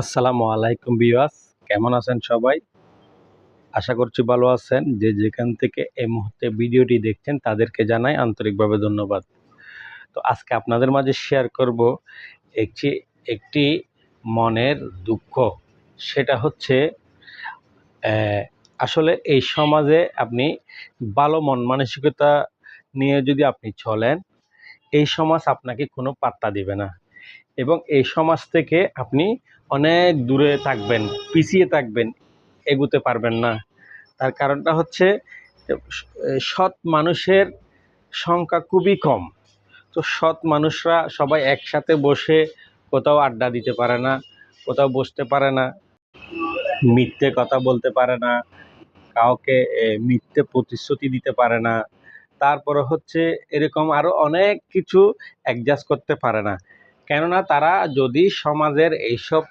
আসসালামু আলাইকুম বিয়াস কেমন আছেন সবাই? আশা করছি ভালো আছেন। যে যেখান থেকে এই মুহূর্তে ভিডিওটি দেখছেন, তাদেরকে জানাই আন্তরিকভাবে ধন্যবাদ। তো আজকে আপনাদের মাঝে শেয়ার করব একটি একটি মনের দুঃখ। সেটা হচ্ছে আসলে এই সমাজে আপনি ভালো মন মানসিকতা নিয়ে যদি আপনি চলেন, এই সমাজ আপনাকে কোনো পাত্তা দিবে না। এবং এই সমাজ থেকে আপনি অনেক দূরে থাকবেন, পিছিয়ে থাকবেন, এগুতে পারবেন না। তার কারণটা হচ্ছে সৎ মানুষের সংখ্যা খুবই কম। তো সৎ মানুষরা সবাই একসাথে বসে কোথাও আড্ডা দিতে পারে না, কোথাও বসতে পারে না, মিথ্যে কথা বলতে পারে না, কাউকে মিথ্যে প্রতিশ্রুতি দিতে পারে না। তারপরে হচ্ছে, এরকম আরও অনেক কিছু অ্যাডজাস্ট করতে পারে না। কেননা তারা যদি সমাজের এইসব,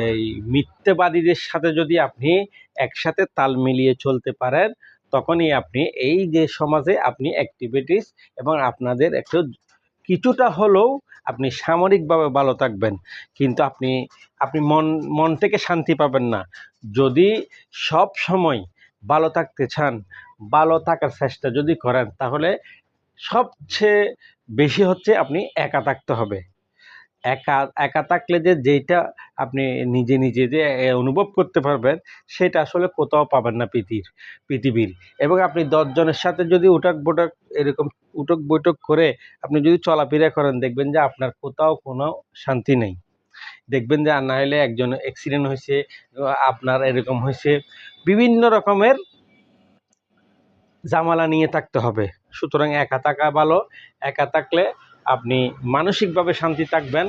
এই মিথ্যেবাদীদের সাথে যদি আপনি একসাথে তাল মিলিয়ে চলতে পারেন, তখনই আপনি এই যে সমাজে আপনি অ্যাক্টিভিটিস এবং আপনাদের একটু কিছুটা হলেও আপনি সামরিকভাবে ভালো থাকবেন। কিন্তু আপনি আপনি মন মন থেকে শান্তি পাবেন না। যদি সব সময় ভালো থাকতে চান, ভালো থাকার চেষ্টা যদি করেন, তাহলে সবচেয়ে বেশি হচ্ছে আপনি একা থাকতে হবে। একা একা থাকলে যে যেইটা আপনি নিজে নিজে যে অনুভব করতে পারবেন, সেটা আসলে কোথাও পাবেন না পৃথিবীর পৃথিবীর। এবং আপনি দশজনের সাথে যদি উঠক বৈঠক এরকম উঠক বৈঠক করে আপনি যদি চলাফেরা করেন, দেখবেন যে আপনার কোথাও কোনো শান্তি নেই। দেখবেন যে আর না হলে একজন অ্যাক্সিডেন্ট হয়েছে, আপনার এরকম হয়েছে। বিভিন্ন রকমের জামালা নিয়ে থাকতে হবে। সুতরাং একা থাকা ভালো, একা থাকলে আপনি মানসিকভাবে শান্তি থাকবেন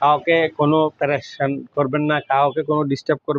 কাউকে কোনো প্যারেশান করবেন না কাউকে কোনো ডিস্টার্ব করবেন